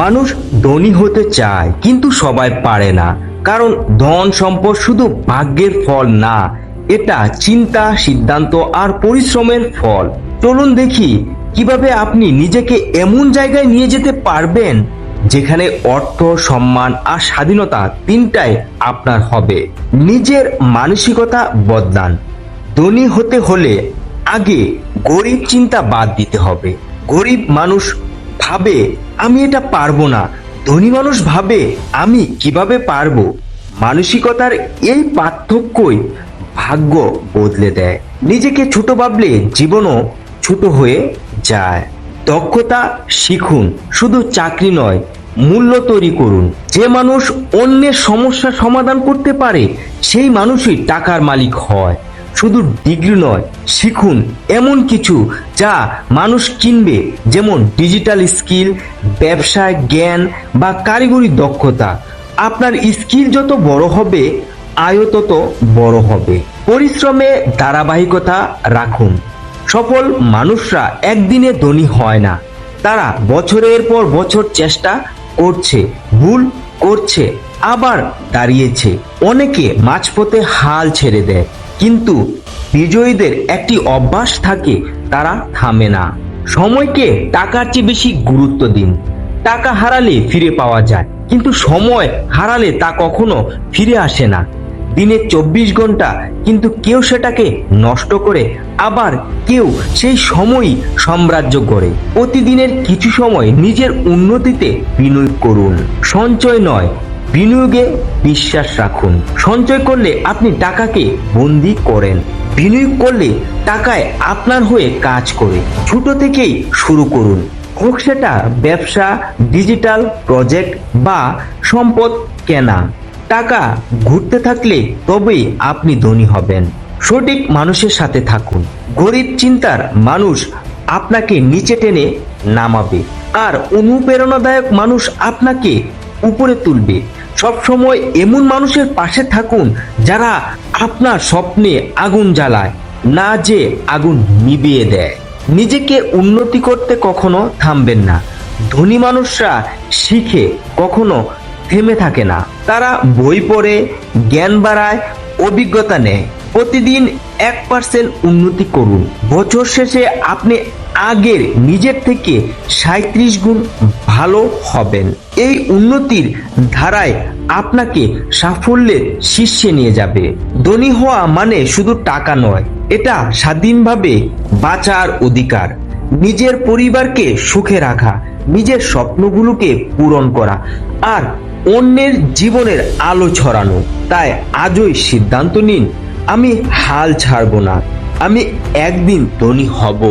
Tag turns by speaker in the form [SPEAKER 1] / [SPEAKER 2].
[SPEAKER 1] মানুষ ধনী হতে চায়, কিন্তু সবাই পারে না। কারণ ধন সম্পদ শুধু ভাগ্যের ফল না, এটা চিন্তা, সিদ্ধান্ত আর পরিশ্রমের ফল। চলুন দেখি কীভাবে আপনি নিজেকে এমন জায়গায় নিয়ে যেতে পারবেন যেখানে অর্থ, সম্মান আর স্বাধীনতা তিনটাই আপনার হবে। নিজের মানসিকতা বদলান। ধনী হতে হলে আগে গরিব চিন্তা বাদ দিতে হবে। গরিব মানুষ ভাবে আমি এটা পারব না। ধনী মানুষ ভাবে আমি কীভাবে পারব। মানসিকতার এই পার্থক্যই ভাগ্য বদলে দেয়। নিজেকে ছোট ভাবলে জীবনও ছোট হয়ে যায়। দক্ষতা শিখুন, শুধু চাকরি নয়, মূল্য তৈরি করুন। যে মানুষ অন্যের সমস্যা সমাধান করতে পারে, সেই মানুষই টাকার মালিক হয়। শুধু ডিগ্রি নয়, শিখুন এমন কিছু যা মানুষ কিনবে, যেমন ডিজিটাল স্কিল, ব্যবসায় জ্ঞান বা কারিগরি দক্ষতা। আপনার স্কিল যত বড় হবে আয়ও তত বড় হবে। পরিশ্রমে ধারাবাহিকতা রাখুন। সফল মানুষরা একদিনে ধনী হয় না। তারা বছরের পর বছর চেষ্টা করছে, ভুল করছে। আবার দাঁড়িয়েছে। অনেকে মাঝপথে হাল ছেড়ে দেয়। কিন্তু বিজয়ীদের একটি অভ্যাস থাকে, তারা থামে না। সময়কে টাকার চেয়ে বেশি গুরুত্ব দিন। টাকা হারালে ফিরে পাওয়া যায়। কিন্তু সময় হারালে তা কখনো ফিরে আসে না। দিনে চব্বিশ ঘণ্টা কিন্তু কেউ সেটাকে নষ্ট করে, আবার কেউ সেই সময়ই সাম্রাজ্য করে প্রতিদিনের কিছু সময় নিজের উন্নতিতে বিনিয়োগ করুন। সঞ্চয় নয় বিনিয়োগে বিশ্বাস রাখুন। সঞ্চয় করলে আপনি টাকাকে বন্দি করেন। বিনিয়োগ করলে টাকায় আপনার হয়ে কাজ করে। ছোট থেকেই শুরু করুন। হোক সেটা ব্যবসা, ডিজিটাল প্রজেক্ট বা সম্পদ কেনা। টাকা ঘুরতে থাকলে তবেই আপনি ধনী হবেন। সঠিক মানুষের সাথে থাকুন। গরিব চিন্তার মানুষ আপনাকে নিচে টেনে নামাবে। আর অনুপ্রেরণাদায়ক মানুষ আপনাকে উপরে তুলবে। সবসময় এমন মানুষের পাশে থাকুন যারা আপনার স্বপ্নে আগুন জ্বালায়, না যে আগুন নিভিয়ে দেয়। নিজেকে উন্নতি করতে কখনো থামবেন না। ধনী মানুষরা শিখে কখনো থেমে থাকে না। তারা বই পড়ে, জ্ঞান বাড়ায়, অভিজ্ঞতা নেয়। প্রতিদিন এক পার্সেন্ট উন্নতি করুন। বছর শেষে আপনি আগের নিজের থেকে সাঁত্রিশ গুণ ভালো হবেন। এই উন্নতির ধারায় আপনাকে সাফল্যের শীর্ষে নিয়ে যাবে। ধনী হওয়া মানে শুধু টাকা নয়, এটা স্বাধীনভাবে বাঁচার অধিকার। নিজের পরিবারকে সুখে রাখা, নিজের স্বপ্নগুলোকে পূরণ করা আর অন্যের জীবনের আলো ছড়ানো। তাই আজই সিদ্ধান্ত নিন আমি হাল ছাড়ব না। আমি একদিন ধনী হব।